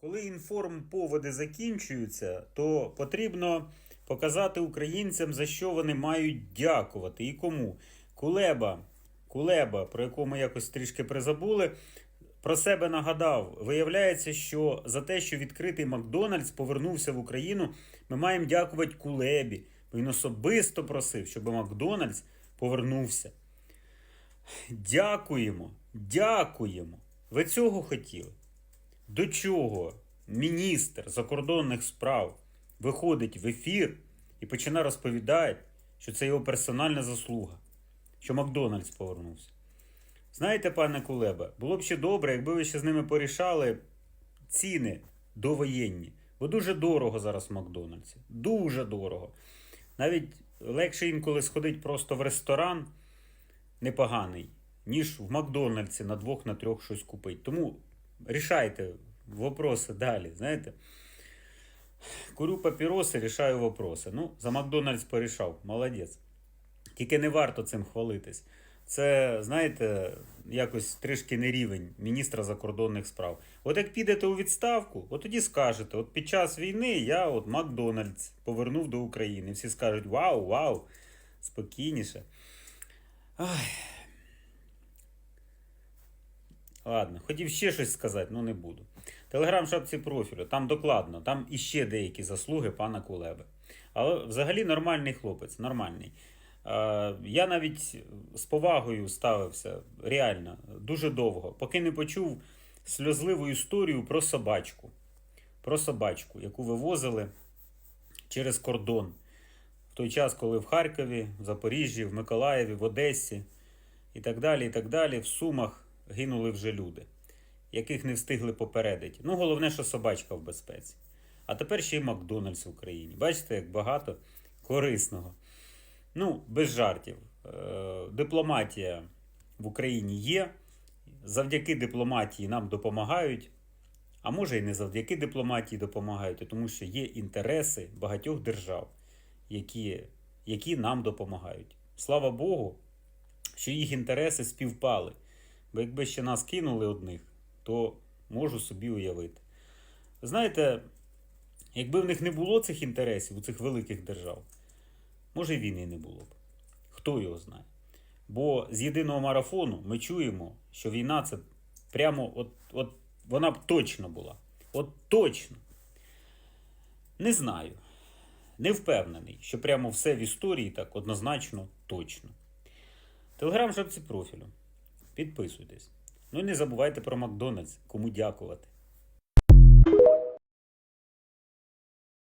Коли інформповоди закінчуються, то потрібно показати українцям, за що вони мають дякувати і кому. Кулеба, Кулеба, про якого ми якось трішки призабули, про себе нагадав. Виявляється, що за те, що відкритий Макдональдс повернувся в Україну, ми маємо дякувати Кулебі. Він особисто просив, щоб Макдональдс повернувся. Дякуємо, дякуємо. Ви цього хотіли? До чого міністр закордонних справ виходить в ефір і починає розповідати, що це його персональна заслуга, що Макдональдс повернувся. Знаєте, пане Кулеба, було б ще добре, якби ви ще з ними порішали ціни довоєнні. Бо дуже дорого зараз в Макдональдсі. Дуже дорого. Навіть легше інколи сходить просто в ресторан непоганий, ніж в Макдональдсі на двох, на трьох щось купити. Тому рішайте вопроси далі, знаєте. Курю папіроси, рішаю вопроси. Ну, за Макдональдс порішав, молодець. Тільки не варто цим хвалитись. Це, знаєте, якось трішки не рівень міністра закордонних справ. От як підете у відставку, от тоді скажете: от під час війни я от Макдональдс повернув до України. Всі скажуть: вау, вау, спокійніше. Ай. Ладно, хотів ще щось сказати, ну не буду. Телеграм шапці профілю, там докладно, там іще деякі заслуги пана Кулеби. Але взагалі нормальний хлопець, нормальний. Е, Я навіть з повагою ставився, реально, дуже довго, поки не почув сльозливу історію про собачку. Про собачку, яку вивозили через кордон. В той час, коли в Харкові, в Запоріжжі, в Миколаєві, в Одесі і так далі, і так далі, в Сумах гинули вже люди, яких не встигли попередити. Ну, головне, що собачка в безпеці. А тепер ще й Макдональдс в Україні. Бачите, як багато корисного. Ну, без жартів. Е, Дипломатія в Україні є. Завдяки дипломатії нам допомагають. А може і не завдяки дипломатії допомагають, тому що є інтереси багатьох держав, які, які нам допомагають. Слава Богу, що їх інтереси співпали. Бо якби ще нас кинули одних, то можу собі уявити. Знаєте, якби в них не було цих інтересів, у цих великих держав, може й війни не було б. Хто його знає? Бо з єдиного марафону ми чуємо, що війна це прямо от, от вона б точно була. От точно. Не знаю. Не впевнений, що прямо все в історії так однозначно точно. Телеграм шапці профілю. Підписуйтесь. Ну і не забувайте про Макдональдс, кому дякувати.